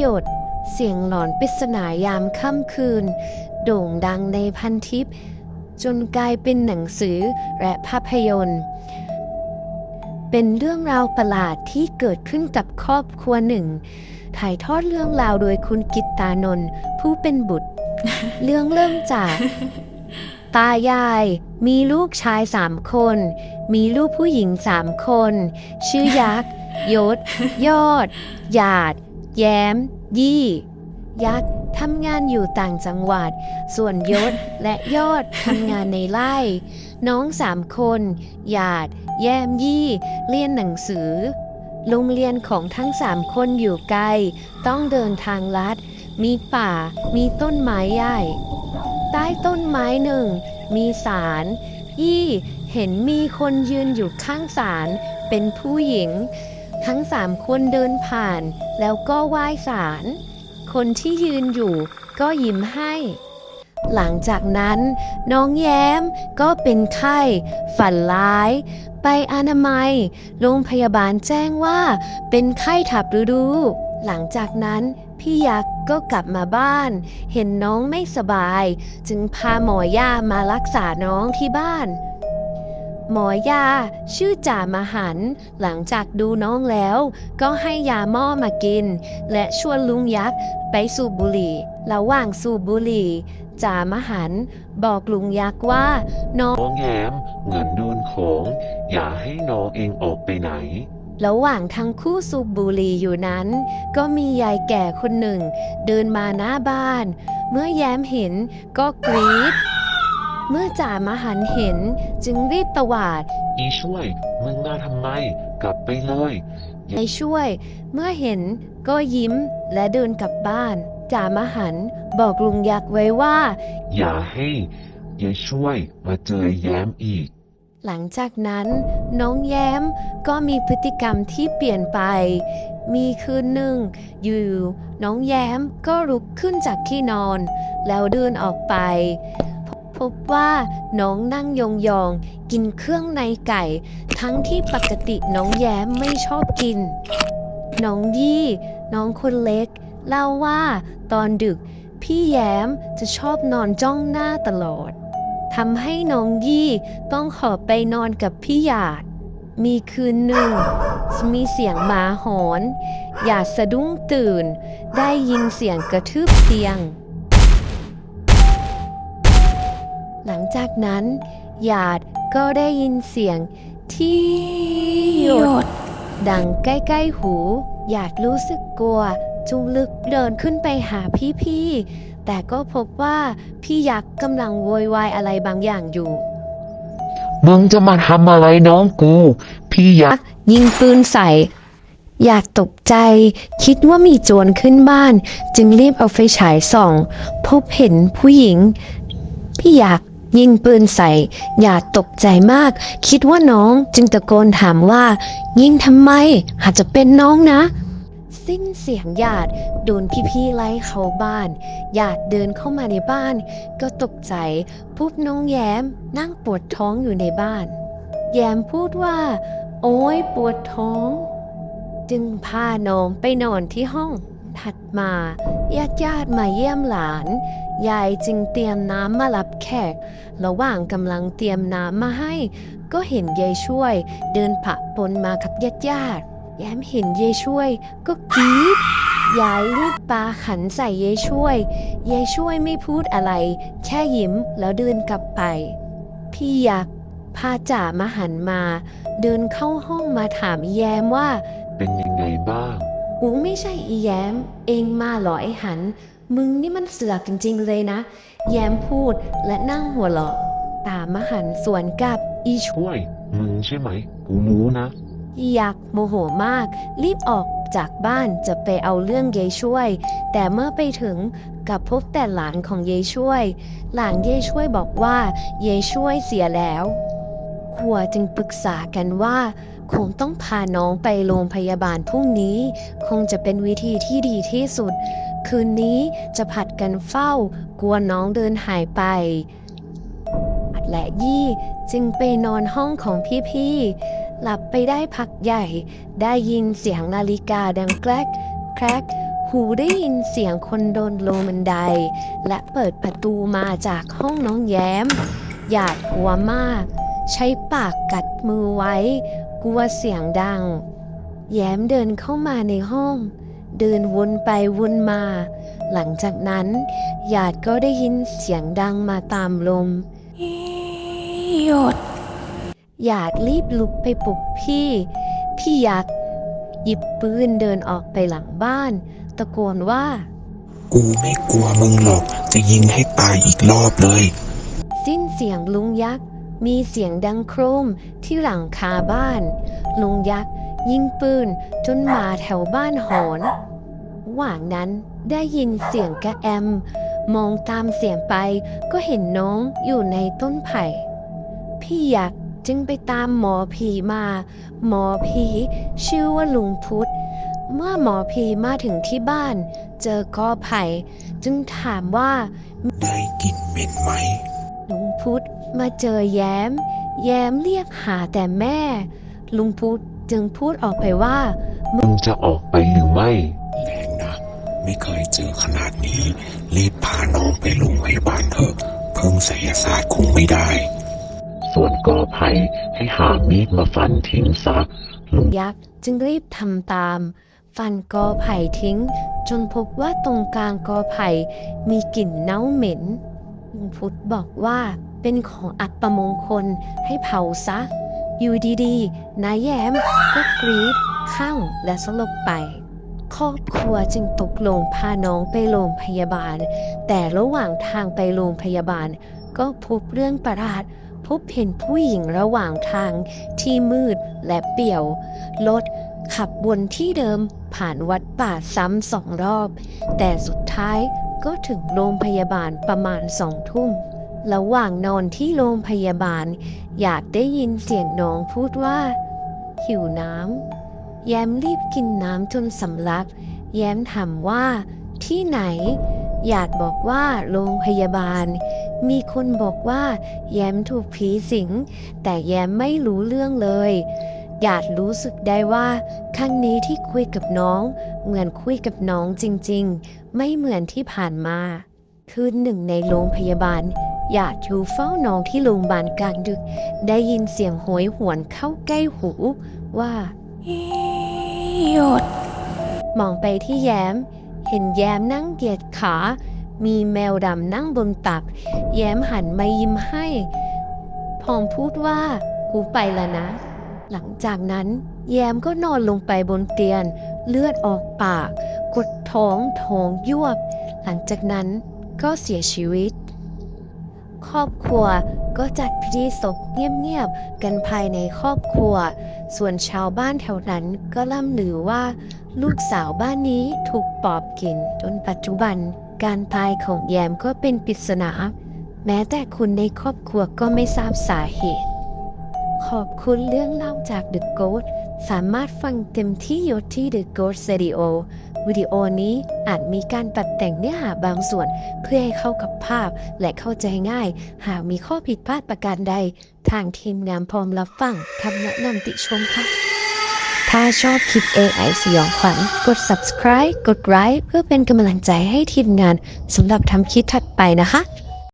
หยด เสียงหลอนปริศนายามค่ำคืน โด่งดังในพันทิป จนกลายเป็นหนังสือและภาพยนตร์ เป็นเรื่องราวประหลาดที่เกิดขึ้นกับครอบครัวหนึ่ง ถ่ายทอดเรื่องราวโดยคุณกิตตานนท์ผู้เป็นบุตร เรื่องเริ่มจากตายายมีลูกชายสามคน มีลูกผู้หญิงสามคน ชื่อยักษ์ยศ ยอด หยาด แย้ม ยี่ ยักษ์ทำงานอยู่ต่างจังหวัด ส่วนยศและยอดทำงานในไร่ น้องสามคนหยาด แย้มยี่ เรียนหนังสือ โรงเรียนของทั้งสามคนอยู่ไกล ต้องเดินทางลัด มีป่า มีต้นไม้ใหญ่ ใต้ต้นไม้หนึ่ง มีศาลยี่เห็นมีคนยืนอยู่ข้างศาลเป็นผู้หญิง ทั้งสามคนเดินผ่าน แล้วก็ไหว้ศาลคนที่ยืนอยู่ก็ยิ้มให้ หลังจากนั้น น้องแย้มก็เป็นไข้ ฝันร้าย ไปอนามัย โรงพยาบาลแจ้งว่าเป็นไข้ถับฤดู หลังจากนั้นพี่ยักษ์ก็กลับมาบ้าน เห็นน้องไม่สบาย จึงพาหมอย่ามารักษาน้องที่บ้าน หมอยา ชื่อจ่ามาหัน หลังจากดูน้องแล้ว ก็ให้ยาหม้อมากิน และชวนลุงยักษ์ไปสูบบุหรี่ระหว่างสูบบุหรี่จ่ามาหัน บอกลุงยักษ์ว่า น้องน้องแย้มเหมือนโดนของ อย่าให้น้องเองออกไปไหน ระหว่างทั้งคู่สูบบุหรี่อยู่นั้น ก็มียายแก่คนหนึ่ง เดินมาหน้าบ้าน เมื่อแย้มเห็นก็กรี๊ด เมื่อจ่ามาหันเห็นจึงรีบตวาด อีช่วย มึงมาทำไม กลับไปเลยไปช่วย เมื่อเห็นก็ยิ้มและเดินกลับบ้าน จ่ามาหันบอกลุงยักษ์ไว้ว่า อย่าให้ยายช่วยมาเจอแย้มอีก หลังจากนั้น น้องแย้มก็มีพฤติกรรมที่เปลี่ยนไป มีคืนหนึ่ง อยู่ น้องแย้มก็ลุกขึ้นจากที่นอน แล้วเดินออกไป พบว่าน้องนั่งยองๆ กินเครื่องในไก่ ทั้งที่ปกติน้องแย้มไม่ชอบกิน น้องยี่ น้องคนเล็ก เล่าว่าตอนดึก พี่แย้มจะชอบนอนจ้องหน้าตลอดทำให้น้องยี่ต้องขอไปนอนกับพี่หยาด มีคืนหนึ่ง มีเสียงหมาหอน หยาดสะดุ้งตื่น ได้ยินเสียงกระทืบเตียง จากนั้น หยาดก็ได้ยินเสียงที่หยด ดังใกล้ๆหู หยาดรู้สึกกลัว จุงลึกเดินขึ้นไปหาพี่ๆ แต่ก็พบว่าพี่ยักษ์กำลังโวยวายอะไรบางอย่างอยู่มึงจะมาทำอะไรน้องกู พี่ยักษ์ยิงปืนใส่ อยากตกใจ คิดว่ามีโจรขึ้นบ้าน จึงรีบเอาไฟฉายส่อง พบเห็นผู้หญิง พี่อยาก ยิงปืนใส่ อยาตกใจมาก คิดว่าน้องจึงตะโกนถามว่า ยิงทำไม อาจจะเป็นน้องนะ สิ้นเสียงหยาดโดนพี่ๆไล่เข้าบ้านหยาดเดินเข้ามาในบ้าน ก็ตกใจปุ๊บน้องแย้มนั่งปวดท้องอยู่ในบ้าน แย้มพูดว่า โอ้ยปวดท้อง จึงพาน้องไปนอนที่ห้อง ถัดมาญาติญาติมาเยี่ยมหลาน ยายจึงเตรียมน้ำมารับแขก ระหว่างกำลังเตรียมน้ำมาให้ ก็เห็นยายช่วย เดินผะปนมากับญาติญาติแย้มเห็นยายช่วย ก็กรี๊ดยายรีบปลาขันใส่ยายช่วยยายช่วยไม่พูดอะไร แค่ยิ้มแล้วเดินกลับไป พี่ยักษ์พาจ่ามาหันมา เดินเข้าห้องมาถามแย้มว่า เป็นยังไงบ้าง อูไม่ใช่อีแย้ม เองมาเหรอไอ้หัน มึงนี่มันเสือกจริง ๆ เลยนะ แย้มพูดและนั่งหัวเราะตามมาหันสวนกับอีชช่วย มึงใช่ไหม กูรู้นะอียักษ์โมโหมาก รีบออกจากบ้านจะไปเอาเรื่องยายช่วย แต่เมื่อไปถึงกลับพบแต่หลานของยายช่วย หลานยายช่วยบอกว่ายายช่วยเสียแล้ว ครัวจึงปรึกษากันว่า คงต้องพาน้องไปโรงพยาบาลพรุ่งนี้ คงจะเป็นวิธีที่ดีที่สุด คืนนี้จะผัดกันเฝ้า กลัวน้องเดินหายไป และยี่จึงไปนอนห้องของพี่ๆ หลับไปได้พักใหญ่ ได้ยินเสียงนาฬิกาดังแกรกแกรกหูได้ยินเสียงคนโดนลงบันได และเปิดประตูมาจากห้องน้องแย้ม หยาดกลัวมาก ใช้ปากกัดมือไว้ กลัวเสียงดัง แย้มเดินเข้ามาในห้อง เดินวนไปวนมา หลังจากนั้นหยาดก็ได้ยินเสียงดังมาตามลมหยุดหยาดรีบลุกไปปลุกพี่ พี่ยักษ์หยิบปืนเดินออกไปหลังบ้าน ตะโกนว่า กูไม่กลัวมึงหรอก จะยิงให้ตายอีกรอบเลย สิ้นเสียงลุงยักษ์ มีเสียงดังโครมที่หลังคาบ้าน ลุงยักษ์ยิงปืนจนหมาแถวบ้านหอนหว่างนั้นได้ยินเสียงกระแอม มองตามเสียงไปก็เห็นน้องอยู่ในต้นไผ่ พี่ยักษ์จึงไปตามหมอผีมา หมอผีชื่อว่าลุงพุธเมื่อหมอผีมาถึงที่บ้าน เจอกอไผ่ จึงถามว่า ได้กลินเหม็นไหม ลุงพุธ มาเจอแย้ม แย้มเรียกหาแต่แม่ ลุงพุธจึงพูดออกไปว่า มึงจะออกไปหรือไม่แรงนะไม่เคยเจอขนาดนี้ รีบพาน้องไปโรงพยาบาลเถอะ เพิ่งไสยศาสตร์คงไม่ได้ ส่วนกอไผ่ให้หามีดมาฟันทิ้งซะลุงยักษ์จึงรีบทำตาม ฟันกอไผ่ทิ้ง จนพบว่าตรงกลางกอไผ่มีกลิ่นเน่าเหม็นลุงพุธบอกว่า เป็นของอัปมงคลให้เผาซะ อยู่ดีๆนายแย้มก็กรีดข้างและสลบไป ครอบครัวจึงตกลงพาน้องไปโรงพยาบาล แต่ระหว่างทางไปโรงพยาบาล ก็พบเรื่องประหลาดพบเห็นผู้หญิงระหว่างทางที่มืดและเปี่ยว รถขับวนที่เดิมผ่านวัดป่าซ้ำสองรอบ แต่สุดท้ายก็ถึงโรงพยาบาลประมาณสองทุ่ม ระหว่างนอนที่โรงพยาบาล อยากได้ยินเสียงน้องพูดว่า หิวน้ำ แย้มรีบกินน้ำจนสำลัก แย้มถามว่า ที่ไหนหยาดบอกว่าโรงพยาบาล มีคนบอกว่า แย้มถูกผีสิง แต่แย้มไม่รู้เรื่องเลยหยาดรู้สึกได้ว่าครั้งนี้ที่คุยกับน้อง เหมือนคุยกับน้องจริงๆ ไม่เหมือนที่ผ่านมา คืนหนึ่งในโรงพยาบาล หยาดอยู่เฝ้าน้องที่โรงพยาบาลกลางดึก ได้ยินเสียงโหยหวนเข้าใกล้หูว่าหยุดมองไปที่แย้ม เห็นแย้มนั่งเหยียดขา มีแมวดำนั่งบนตัก แย้มหันมายิ้มให้พร้อมพูดว่า กูไปแล้วนะ หลังจากนั้น แย้มก็นอนลงไปบนเตียงเลือดออกปาก กดท้องท้องยวบ หลังจากนั้นก็เสียชีวิต ครอบครัว ก็จัดพิธีศพเงียบๆกันภายในครอบครัว ส่วนชาวบ้านแถวนั้นก็ล่ำลือว่า ลูกสาวบ้านนี้ถูกปอบกิน จนปัจจุบัน การตายของแยมก็เป็นปริศนา แม้แต่คุณในครอบครัวก็ไม่ทราบสาเหตุ ขอบคุณเรื่องเล่าจาก The Ghost สามารถฟังเต็มที่ยศที่ The Ghost Radio วิดีโอนี้อาจมีการตัดแต่งเนื้อหาบางส่วน เพื่อให้เข้ากับภาพและเข้าใจง่าย หากมีข้อผิดพลาดประการใด ทางทีมงานพร้อมรับฟังคำแนะนำติชมค่ะ ถ้าชอบคลิป AI สยองขวัญกด subscribe กดไลค์เพื่อเป็นกำลังใจให้ทีมงานสำหรับทำคลิปถัดไปนะคะ